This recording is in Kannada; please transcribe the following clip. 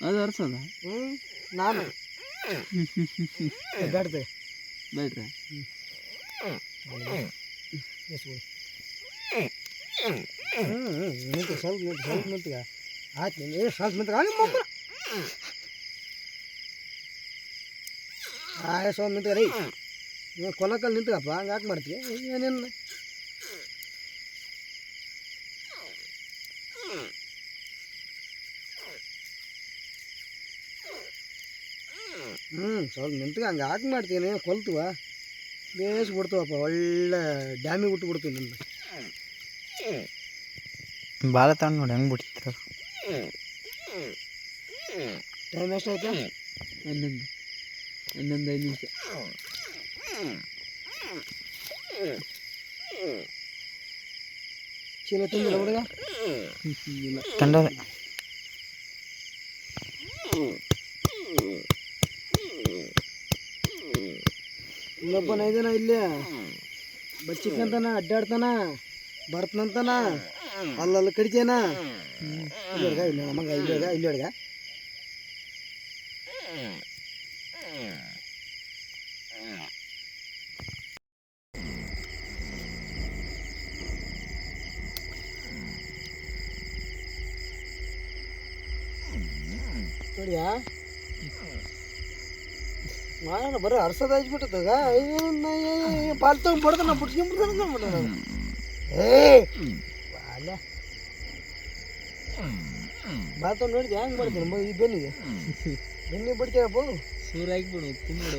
ಅದು ಅರ್ಸದ? ಹ್ಞೂ ನಾನು. ಬೇಡ್ದೆ ಬೇಡ್ರಿ. ಎಷ್ಟು ನಿಂತು ಸ್ವಲ್ಪ ನಿಂತು ಸ್ವಲ್ಪ ನಿಂತು ಆಯ್ತು ನೀನು ಏ ಸ್ವಲ್ಪ ನಿಂತು ಆಗಿ ಮಮ್ಮ ಆಯ ಸ್ವಲ್ಪ ನಿಂತು ರೀ. ನೀವು ಕೊಲಕಲ್ಲಿ ನಿಂತಗಪ್ಪ ಹಂಗೆ ಯಾಕೆ ಮಾಡ್ತೀವಿ ಏನೇನು ಹ್ಞೂ ಸ್ವಲ್ಪ ನಿಂತ್ಗೆ ಹಂಗೆ ಹಾಕಿ ಮಾಡ್ತೀನಿ ಕೊಲ್ತುವ? ಬೇಸ್ ಬಿಡ್ತುವಪ್ಪ ಒಳ್ಳೆ ಡ್ಯಾಮಿಗೆ ಬಿಟ್ಟು ಬಿಡ್ತೀವಿ ನಿನ್ನ ಬಾಲ ತಗೊಂಡು ನೋಡಿ ಹೆಂಗೆ ಬಿಡ್ತಿದ್ರು ಟೈಮ್ ಎಷ್ಟಾಯ್ತು ಹನ್ನೊಂದು. ಹನ್ನೊಂದು ಐದು ನಿಮಿಷ. ಚೀಲ ತುಂಬಿಲ್ಲ ಹುಡುಗ? ಇಲ್ಲ ತಂಡದೆ ಇನ್ನೊಬ್ಬನ ಇದನ ಇಲ್ಲಿ. ಬಚ್ಚಿಕಂತನ ಅಡ್ಡಾಡ್ತಾನ, ಬರ್ತನಂತಾನ, ಅಲ್ಲಲ್ಲಿ ಕಡಿತೇನ. ಇಲ್ಲಿ ಹೊಡ್ಗ, ಇಲ್ಲಿ ನಮಗ ಇಲ್ಲಿ ಹೊಡ್ಗ ಇಲ್ಲಿ ಹೊಡ್ಗ. ನೋಡಿಯಾ ಮಾಡೋಣ ಬರೀ ಅರ್ಸದ ಹಚ್ಬಿಟ್ಟದಾಗ ಪಾಲ್ ತಗೊಂಡ್ ಬಡ್ತಾನ ಬಿಡ್ಸ್ಕೊಂಡ್ಬಿಡ್ತಾನ ಏ ಬಾಲ. ಬಾಲ್ ತಗೊಂಡು ನೋಡಿದ್ಯಾ? ಹೆಂಗೆ ಮಾಡ್ತೀನಿ ಈ ಬೆನ್ನಿಗೆ? ಬೆನ್ನಿಗೆ ಬಿಡ್ತೀರಪ್ಪ ಸೂರು ಹಾಕಿಬಿಡು ತುಂಬಿಡು